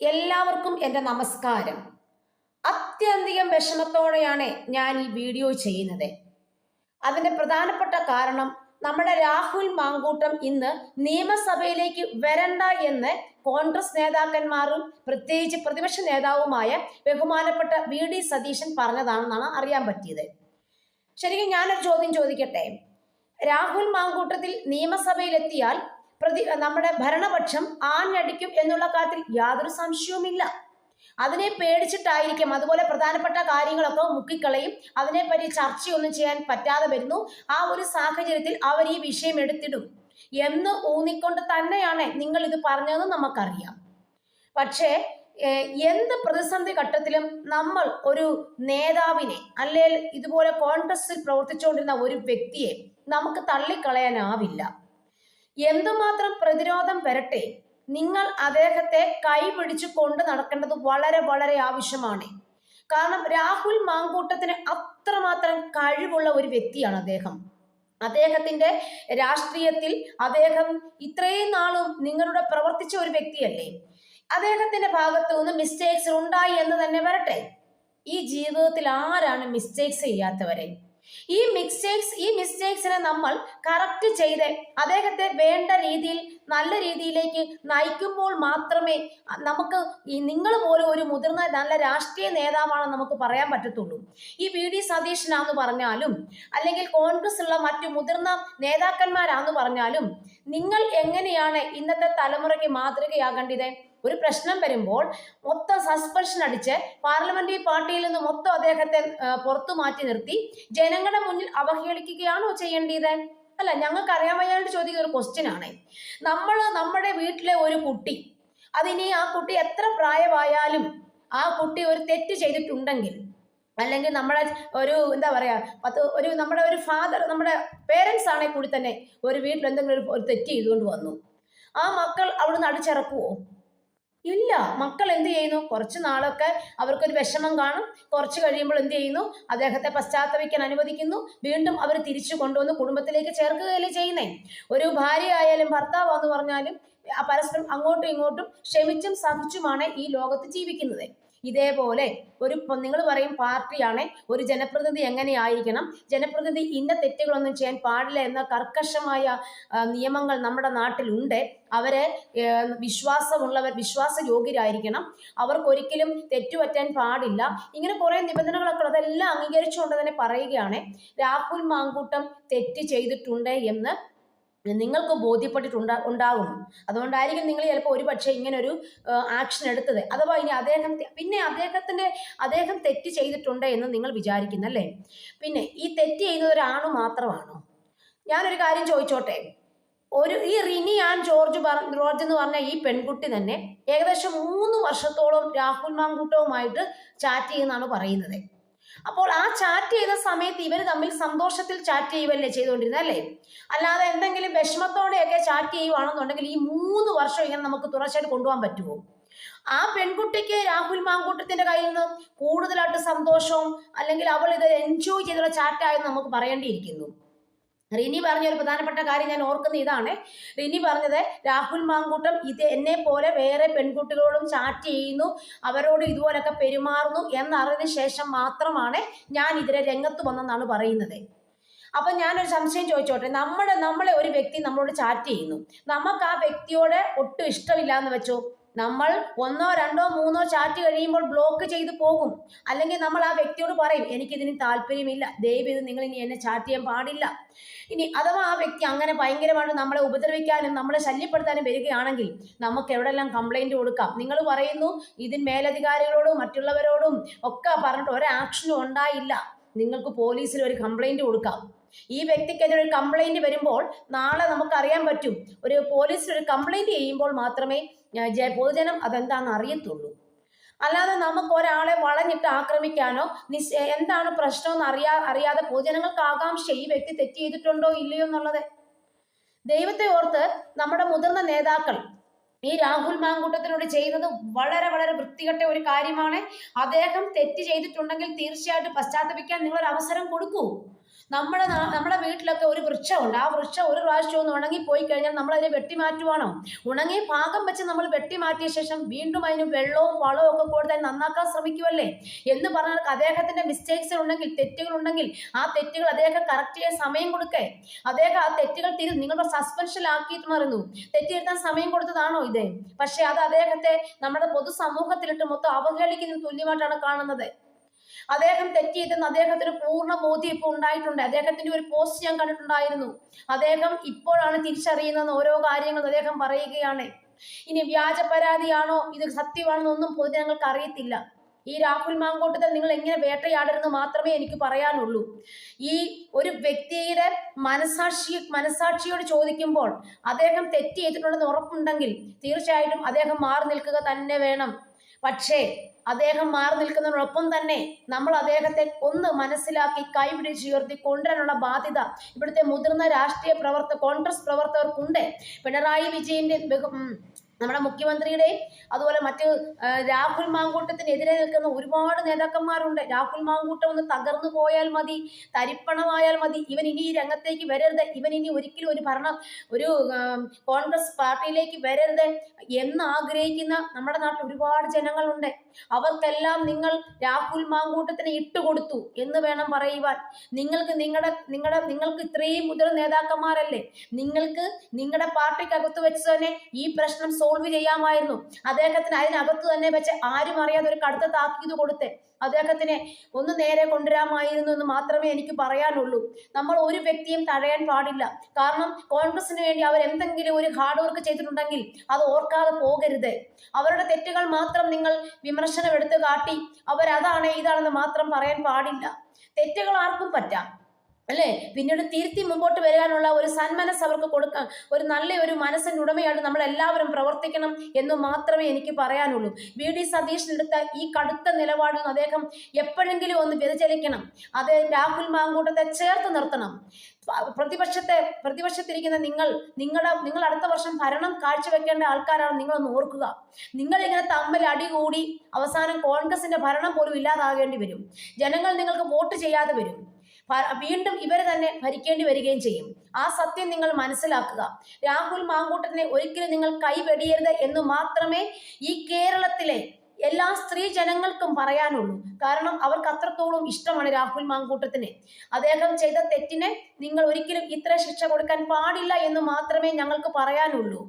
എല്ലാവർക്കും എന്റെ നമസ്കാരം. അത്യന്തികം വിഷമത്തോടെയാണ് ഞാൻ ഈ വീഡിയോ ചെയ്യുന്നത്. അതിന്റെ പ്രധാനപ്പെട്ട കാരണം നമ്മുടെ രാഹുൽ മാങ്കൂട്ടം ഇന്ന് നിയമസഭയിലേക്ക് വരണ്ട എന്ന് കോൺഗ്രസ് നേതാക്കന്മാരും പ്രത്യേകിച്ച് പ്രതിപക്ഷ നേതാവുമായ ബഹുമാനപ്പെട്ട വി ഡി സതീശൻ പറഞ്ഞതാണെന്നാണ് അറിയാൻ പറ്റിയത്. ശരിക്കും ഞാനൊരു ചോദ്യം ചോദിക്കട്ടെ? രാഹുൽ മാങ്കൂട്ടത്തിൽ നിയമസഭയിലെത്തിയാൽ പ്രതി നമ്മുടെ ഭരണപക്ഷം ആഞ്ഞടിക്കും എന്നുള്ള കാര്യത്തിൽ യാതൊരു സംശയവുമില്ല. അതിനെ പേടിച്ചിട്ടായിരിക്കും അതുപോലെ പ്രധാനപ്പെട്ട കാര്യങ്ങളൊക്കെ മുക്കിക്കളയും. അതിനെപ്പറ്റി ചർച്ചയൊന്നും ചെയ്യാൻ പറ്റാതെ വരുന്നു. ആ ഒരു സാഹചര്യത്തിൽ അവർ ഈ വിഷയം എടുത്തിടും. എന്ന് ഊന്നിക്കൊണ്ട് തന്നെയാണ് നിങ്ങൾ ഇത് പറഞ്ഞതെന്ന് നമുക്കറിയാം. പക്ഷേ എന്ത് പ്രതിസന്ധി ഘട്ടത്തിലും നമ്മൾ ഒരു നേതാവിനെ അല്ലെങ്കിൽ ഇതുപോലെ കോൺഗ്രസിൽ പ്രവർത്തിച്ചുകൊണ്ടിരുന്ന ഒരു വ്യക്തിയെ നമുക്ക് തള്ളിക്കളയാനാവില്ല. എന്തുമാത്രം പ്രതിരോധം വരട്ടെ? നിങ്ങൾ അദ്ദേഹത്തെ കൈപിടിച്ചു കൊണ്ട് നടക്കേണ്ടത് വളരെ വളരെ ആവശ്യമാണ്. കാരണം രാഹുൽ മാങ്കൂട്ടത്തിന് അത്രമാത്രം കഴിവുള്ള ഒരു വ്യക്തിയാണ് അദ്ദേഹം. അദ്ദേഹത്തിന്റെ രാഷ്ട്രീയത്തിൽ അദ്ദേഹം ഇത്രയും നാളും നിങ്ങളുടെ പ്രവർത്തിച്ച ഒരു വ്യക്തിയല്ലേ? അദ്ദേഹത്തിന്റെ ഭാഗത്തു നിന്ന് മിസ്റ്റേക്സ് ഉണ്ടായി എന്ന് തന്നെ വരട്ടെ. ഈ ജീവിതത്തിൽ ആരാണ് മിസ്റ്റേക്സ് ചെയ്യാത്തവരെ? ഈ മിസ്റ്റേക്സ് ഈ മിസ്റ്റേക്സിനെ നമ്മൾ കറക്റ്റ് ചെയ്ത് അദ്ദേഹത്തെ വേണ്ട രീതിയിൽ നല്ല രീതിയിലേക്ക് നയിക്കുമ്പോൾ മാത്രമേ നമുക്ക് ഈ നിങ്ങൾ പോലും ഒരു മുതിർന്ന നല്ല രാഷ്ട്രീയ നേതാവാണെന്ന് നമുക്ക് പറയാൻ പറ്റത്തുള്ളൂ. ഈ വി ഡി സതീശനാന്ന് പറഞ്ഞാലും അല്ലെങ്കിൽ കോൺഗ്രസ് ഉള്ള മറ്റു മുതിർന്ന നേതാക്കന്മാരാന്ന് പറഞ്ഞാലും നിങ്ങൾ എങ്ങനെയാണ് ഇന്നത്തെ തലമുറയ്ക്ക് മാതൃകയാകേണ്ടത്? ഒരു പ്രശ്നം വരുമ്പോൾ മൊത്തം സസ്പെൻഷൻ അടിച്ച് പാർലമെന്ററി പാർട്ടിയിൽ നിന്ന് മൊത്തം അദ്ദേഹത്തെ പുറത്തു മാറ്റി നിർത്തി. ജനങ്ങളുടെ മുന്നിൽ അവഹേളിക്കുകയാണോ ചെയ്യേണ്ടത്? അല്ല ഞങ്ങൾക്ക് അറിയാൻ വയ്യാണ്ട് ചോദിക്കുന്ന ഒരു ക്വസ്റ്റ്യൻ ആണ്. നമ്മൾ നമ്മുടെ വീട്ടിലെ ഒരു കുട്ടി അതിനി ആ കുട്ടി എത്ര പ്രായമായാലും ആ കുട്ടി ഒരു തെറ്റ് ചെയ്തിട്ടുണ്ടെങ്കിൽ അല്ലെങ്കിൽ നമ്മുടെ ഒരു എന്താ പറയാ പത്ത് ഒരു നമ്മുടെ ഒരു ഫാദർ നമ്മുടെ പേരൻസ് ആണെങ്കിൽ കൂടി തന്നെ ഒരു വീട്ടിൽ എന്തെങ്കിലും ഒരു തെറ്റ് ചെയ്തുകൊണ്ട് വന്നു. ആ മക്കൾ അവിടുന്ന് അടിച്ചിറക്കുവോ? ഇല്ല. മക്കൾ എന്ത് ചെയ്യുന്നു? കുറച്ച് നാളൊക്കെ അവർക്കൊരു വിഷമം കാണും. കുറച്ച് കഴിയുമ്പോൾ എന്ത് ചെയ്യുന്നു? അദ്ദേഹത്തെ പശ്ചാത്തപിക്കാൻ അനുവദിക്കുന്നു. വീണ്ടും അവർ തിരിച്ചു കൊണ്ടുവന്ന് കുടുംബത്തിലേക്ക് ചേർക്കുകയല്ലേ ചെയ്യുന്നേ? ഒരു ഭാര്യ ആയാലും ഭർത്താവാന്ന് പറഞ്ഞാലും പരസ്പരം അങ്ങോട്ടും ഇങ്ങോട്ടും ക്ഷമിച്ചും സഹിച്ചുമാണ് ഈ ലോകത്ത് ജീവിക്കുന്നത്. ഇതേപോലെ ഒരു നിങ്ങൾ പറയും പാർട്ടിയാണ് ഒരു ജനപ്രതിനിധി എങ്ങനെയായിരിക്കണം ജനപ്രതിനിധി ഇന്ന തെറ്റുകളൊന്നും ചെയ്യാൻ പാടില്ല എന്ന കർക്കശമായ നിയമങ്ങൾ നമ്മുടെ നാട്ടിലുണ്ട്. അവരെ വിശ്വാസമുള്ളവർ വിശ്വാസയോഗ്യരായിരിക്കണം. അവർക്കൊരിക്കലും തെറ്റുപറ്റാൻ പാടില്ല. ഇങ്ങനെ കുറേ നിബന്ധനകളൊക്കെ അതെല്ലാം അംഗീകരിച്ചുകൊണ്ട് തന്നെ പറയുകയാണ് രാഹുൽ മാങ്കൂട്ടം തെറ്റ് ചെയ്തിട്ടുണ്ട് എന്ന്. നിങ്ങൾക്ക് ബോധ്യപ്പെട്ടിട്ടുണ്ടാ ഉണ്ടാകും അതുകൊണ്ടായിരിക്കും നിങ്ങൾ ചിലപ്പോൾ ഒരു പക്ഷേ ഇങ്ങനൊരു ആക്ഷൻ എടുത്തത്. അഥവാ ഇനി അദ്ദേഹം പിന്നെ അദ്ദേഹത്തിന്റെ അദ്ദേഹം തെറ്റ് ചെയ്തിട്ടുണ്ട് എന്ന് നിങ്ങൾ വിചാരിക്കുന്നല്ലേ? പിന്നെ ഈ തെറ്റ് ചെയ്യുന്നത് ഒരാണ് മാത്രമാണോ? ഞാനൊരു കാര്യം ചോദിച്ചോട്ടെ. ഒരു ഈ റിനി ആൻ ജോർജ് ജോർജ് എന്ന് പറഞ്ഞ ഈ പെൺകുട്ടി തന്നെ ഏകദേശം മൂന്ന് വർഷത്തോളം രാഹുൽ മാങ്കൂട്ടവുമായിട്ട് ചാറ്റ് ചെയ്യുന്നതാണ് പറയുന്നത്. അപ്പോൾ ആ ചാറ്റ് ചെയ്ത സമയത്ത് ഇവർ തമ്മിൽ സന്തോഷത്തിൽ ചാറ്റ് ചെയ്യുവല്ലേ ചെയ്തുകൊണ്ടിരുന്നത് അല്ലേ? അല്ലാതെ എന്തെങ്കിലും വിഷമത്തോടെയൊക്കെ ചാറ്റ് ചെയ്യുവാണെന്നുണ്ടെങ്കിൽ ഈ മൂന്ന് വർഷം ഇങ്ങനെ നമുക്ക് തുടർച്ചയായിട്ട് കൊണ്ടുപോകാൻ പറ്റുമോ? ആ പെൺകുട്ടിക്ക് രാഹുൽ മാങ്കൂട്ടത്തിന്റെ കയ്യിൽ നിന്ന് കൂടുതലായിട്ട് സന്തോഷവും അല്ലെങ്കിൽ അവൾ ഇത് എൻജോയ് ചെയ്തുള്ള ചാറ്റായെന്ന് നമുക്ക് പറയേണ്ടിയിരിക്കുന്നു. റിനി പറഞ്ഞ ഒരു പ്രധാനപ്പെട്ട കാര്യം ഞാൻ ഓർക്കുന്ന ഇതാണ്. റിനി പറഞ്ഞത് രാഹുൽ മാങ്കൂട്ടം ഇത് എന്നെ പോലെ വേറെ പെൺകുട്ടികളോടും ചാറ്റ് ചെയ്യുന്നു അവരോട് ഇതുപോലൊക്കെ പെരുമാറുന്നു എന്നറിഞ്ഞ ശേഷം മാത്രമാണ് ഞാൻ ഇതിലെ രംഗത്ത് വന്നെന്നാണ് പറയുന്നത്. അപ്പൊ ഞാനൊരു സംശയം ചോദിച്ചോട്ടെ നമ്മുടെ നമ്മളെ ഒരു വ്യക്തി നമ്മളോട് ചാറ്റ് ചെയ്യുന്നു. നമുക്ക് ആ വ്യക്തിയോട് ഒട്ടും ഇഷ്ടമില്ല എന്ന് വെച്ചോ? നമ്മൾ ഒന്നോ രണ്ടോ മൂന്നോ ചാറ്റ് കഴിയുമ്പോൾ ബ്ലോക്ക് ചെയ്തു പോകും. അല്ലെങ്കിൽ നമ്മൾ ആ വ്യക്തിയോട് പറയും എനിക്കിതിന് താല്പര്യമില്ല. ദയവ് ഇത് നിങ്ങൾ ഇനി എന്നെ ചാറ്റ് ചെയ്യാൻ പാടില്ല. ഇനി അഥവാ ആ വ്യക്തി അങ്ങനെ ഭയങ്കരമായിട്ട് നമ്മളെ ഉപദ്രവിക്കാനും നമ്മളെ ശല്യപ്പെടുത്താനും വരികയാണെങ്കിൽ നമുക്ക് എവിടെല്ലാം കംപ്ലൈന്റ് കൊടുക്കാം? നിങ്ങൾ പറയുന്നു ഇതിന് മേലധികാരികളോടും മറ്റുള്ളവരോടും ഒക്കെ പറഞ്ഞിട്ട് ഒരാക്ഷനും ഉണ്ടായില്ല. നിങ്ങൾക്ക് പോലീസിൽ ഒരു കംപ്ലൈന്റ് കൊടുക്കാം. ഈ വ്യക്തിക്കെതിരെ ഒരു കംപ്ലൈന്റ് വരുമ്പോൾ നാളെ നമുക്കറിയാൻ പറ്റും. ഒരു പോലീസിൽ ഒരു കംപ്ലൈന്റ് ചെയ്യുമ്പോൾ മാത്രമേ പൊതുജനം അതെന്താണെന്ന് അറിയത്തുള്ളൂ. അല്ലാതെ നമുക്ക് ഒരാളെ വളഞ്ഞിട്ട് ആക്രമിക്കാനോ നിസ് എന്താണ് പ്രശ്നമെന്ന് അറിയാ അറിയാതെ പൊതുജനങ്ങൾക്ക് ആകാംക്ഷ ഈ വ്യക്തി തെറ്റ് ചെയ്തിട്ടുണ്ടോ ഇല്ലയോ എന്നുള്ളത്? ദൈവത്തെ ഓർത്ത് നമ്മുടെ മുതിർന്ന നേതാക്കൾ ഈ രാഹുൽ മാങ്കൂട്ടത്തിനോട് ചെയ്യുന്നത് വളരെ വളരെ വൃത്തികെട്ട ഒരു കാര്യമാണ്. അദ്ദേഹം തെറ്റ് ചെയ്തിട്ടുണ്ടെങ്കിൽ തീർച്ചയായിട്ടും പശ്ചാത്തപിക്കാൻ നിങ്ങൾ അവസരം കൊടുക്കൂ. നമ്മുടെ നമ്മുടെ വീട്ടിലൊക്കെ ഒരു വൃക്ഷമുണ്ട്. ആ വൃക്ഷം ഒരു പ്രാവശ്യം ഒന്ന് ഉണങ്ങി പോയി കഴിഞ്ഞാൽ നമ്മൾ അതിനെ വെട്ടിമാറ്റുവാണോ ഉണങ്ങി ഭാഗം വെച്ച് നമ്മൾ വെട്ടിമാറ്റിയ ശേഷം വീണ്ടും അതിന് വെള്ളവും വളവും ഒക്കെ കൊടുത്ത് നന്നാക്കാൻ ശ്രമിക്കുമല്ലേ എന്ന് പറഞ്ഞാൽ അദ്ദേഹത്തിന്റെ മിസ്റ്റേക്സ് ഉണ്ടെങ്കിൽ തെറ്റുകൾ ഉണ്ടെങ്കിൽ ആ തെറ്റുകൾ അദ്ദേഹം കറക്റ്റ് ചെയ്യാൻ സമയം കൊടുക്കേ. അദ്ദേഹം ആ തെറ്റുകൾ തിരി നിങ്ങളുടെ സസ്പെൻഷനിലാക്കിയിട്ട് മറന്നു തെറ്റ് തിരുത്താൻ സമയം കൊടുത്തതാണോ ഇത്? പക്ഷേ അത് അദ്ദേഹത്തെ നമ്മുടെ പൊതുസമൂഹത്തിലിട്ട് മൊത്തം അവഹേളിക്കുന്ന തുല്യമായിട്ടാണ് കാണുന്നത്. അദ്ദേഹം തെറ്റിയിട്ടെന്ന് അദ്ദേഹത്തിന് പൂർണ ബോധ്യം ഇപ്പോൾ ഉണ്ടായിട്ടുണ്ട്. അദ്ദേഹത്തിന്റെ ഒരു പോസ്റ്റ് ഞാൻ കണ്ടിട്ടുണ്ടായിരുന്നു. അദ്ദേഹം ഇപ്പോഴാണ് തിരിച്ചറിയുന്നതെന്ന് ഓരോ കാര്യങ്ങൾ അദ്ദേഹം പറയുകയാണ്. ഇനി വ്യാജ പരാതിയാണോ? ഇത് സത്യമാണെന്നോ ഒന്നും പൊതുജനങ്ങൾക്ക് അറിയത്തില്ല. ഈ രാഹുൽ മാങ്കോട്ടത്തിൽ നിങ്ങൾ എങ്ങനെ വേട്ടയാടരുന്ന് മാത്രമേ എനിക്ക് പറയാനുള്ളൂ. ഈ ഒരു വ്യക്തിയുടെ മനസാക്ഷി മനസാക്ഷിയോട് ചോദിക്കുമ്പോൾ അദ്ദേഹം തെറ്റ് ചെയ്തിട്ടുണ്ടെന്ന് ഉറപ്പുണ്ടെങ്കിൽ തീർച്ചയായിട്ടും അദ്ദേഹം മാറി നിൽക്കുക തന്നെ വേണം. പക്ഷേ അദ്ദേഹം മാറി നിൽക്കുന്നതിനൊപ്പം തന്നെ നമ്മൾ അദ്ദേഹത്തെ ഒന്ന് മനസ്സിലാക്കി കൈപിടിച്ച് ഉയർത്തി കൊണ്ടുവരാനുള്ള ബാധ്യത ഇവിടുത്തെ മുതിർന്ന രാഷ്ട്രീയ പ്രവർത്തക കോൺഗ്രസ് പ്രവർത്തകർക്കുണ്ട്. പിണറായി വിജയന്റെ നമ്മുടെ മുഖ്യമന്ത്രിയുടെയും അതുപോലെ മറ്റ് രാഹുൽ മാങ്കൂട്ടത്തിനെതിരെ നിൽക്കുന്ന ഒരുപാട് നേതാക്കന്മാരുണ്ട്. രാഹുൽ മാങ്കൂട്ടം ഒന്ന് തകർന്നു പോയാൽ മതി തരിപ്പണമായാൽ മതി. ഇവൻ ഇനി ഈ രംഗത്തേക്ക് വരരുത്. ഇവൻ ഇനി ഒരിക്കലും ഒരു ഭരണം ഒരു കോൺഗ്രസ് പാർട്ടിയിലേക്ക് വരരുത് എന്ന് ആഗ്രഹിക്കുന്ന നമ്മുടെ നാട്ടിൽ ഒരുപാട് ജനങ്ങളുണ്ട്. അവർക്കെല്ലാം നിങ്ങൾ രാഹുൽ മാങ്കൂട്ടത്തിന് ഇട്ടുകൊടുത്തു എന്ന് വേണം പറയുവാൻ. നിങ്ങൾക്ക് നിങ്ങളുടെ നിങ്ങളുടെ നിങ്ങൾക്ക് ഇത്രയും മുതിർന്ന നേതാക്കന്മാരല്ലേ? നിങ്ങൾക്ക് നിങ്ങളുടെ പാർട്ടിക്കകത്ത് വെച്ച് തന്നെ ഈ പ്രശ്നം സോൾവ് ചെയ്യാമായിരുന്നു. അദ്ദേഹത്തിന് അതിനകത്ത് തന്നെ വെച്ച് ആരും അറിയാതെ ഒരു കടുത്ത താക്കീത് കൊടുത്ത് അദ്ദേഹത്തിനെ ഒന്ന് നേരെ കൊണ്ടുവരാമായിരുന്നു എന്ന് മാത്രമേ എനിക്ക് പറയാനുള്ളൂ. നമ്മൾ ഒരു വ്യക്തിയും തടയാൻ പാടില്ല. കാരണം കോൺഗ്രസിന് വേണ്ടി അവർ എന്തെങ്കിലും ഒരു ഹാർഡ് വർക്ക് ചെയ്തിട്ടുണ്ടെങ്കിൽ അത് ഓർക്കാതെ പോകരുത്. അവരുടെ തെറ്റുകൾ മാത്രം നിങ്ങൾ വിമർശനം എടുത്ത് കാട്ടി. അവരതാണ് ഇതാണെന്ന് മാത്രം പറയാൻ പാടില്ല. തെറ്റുകൾ ആർക്കും പറ്റാം. അല്ലേ? പിന്നീട് തിരുത്തി മുമ്പോട്ട് വരാനുള്ള ഒരു സന്മനസ് അവർക്ക് കൊടുക്കാൻ ഒരു നല്ല ഒരു മനസ്സിന്റെ ഉടമയായിട്ട് നമ്മൾ എല്ലാവരും പ്രവർത്തിക്കണം എന്ന് മാത്രമേ എനിക്ക് പറയാനുള്ളൂ. വി. ഡി. സതീഷിനെടുത്ത ഈ കടുത്ത നിലപാടിൽ നിന്ന് അദ്ദേഹം എപ്പോഴെങ്കിലും ഒന്ന് വ്യതിചലിക്കണം. അത് രാഹുൽ മാങ്കൂട്ടത്തെ ചേർത്ത് നിർത്തണം. പ്രതിപക്ഷത്തെ പ്രതിപക്ഷത്തിരിക്കുന്ന നിങ്ങൾ നിങ്ങളുടെ നിങ്ങൾ അടുത്ത വർഷം ഭരണം കാഴ്ചവെക്കേണ്ട ആൾക്കാരാണ് നിങ്ങളൊന്ന് ഓർക്കുക. നിങ്ങൾ ഇങ്ങനെ തമ്മിൽ അടികൂടി അവസാനം കോൺഗ്രസിന്റെ ഭരണം പോലും ഇല്ലാതാകേണ്ടി വരും. ജനങ്ങൾ നിങ്ങൾക്ക് വോട്ട് ചെയ്യാതെ വരും. വീണ്ടും ഇവർ തന്നെ ഭരിക്കേണ്ടി വരികയും ചെയ്യും. ആ സത്യം നിങ്ങൾ മനസ്സിലാക്കുക. രാഹുൽ മാങ്കൂട്ടത്തിനെ ഒരിക്കലും നിങ്ങൾ കൈവെടിയരുത് എന്ന് മാത്രമേ ഈ കേരളത്തിലെ എല്ലാ സ്ത്രീ ജനങ്ങൾക്കും പറയാനുള്ളൂ. കാരണം അവർക്ക് അത്രത്തോളം ഇഷ്ടമാണ് രാഹുൽ മാങ്കൂട്ടത്തിന്. അദ്ദേഹം ചെയ്ത തെറ്റിനെ നിങ്ങൾ ഒരിക്കലും ഇത്ര ശിക്ഷ കൊടുക്കാൻ പാടില്ല എന്ന് മാത്രമേ ഞങ്ങൾക്ക് പറയാനുള്ളൂ.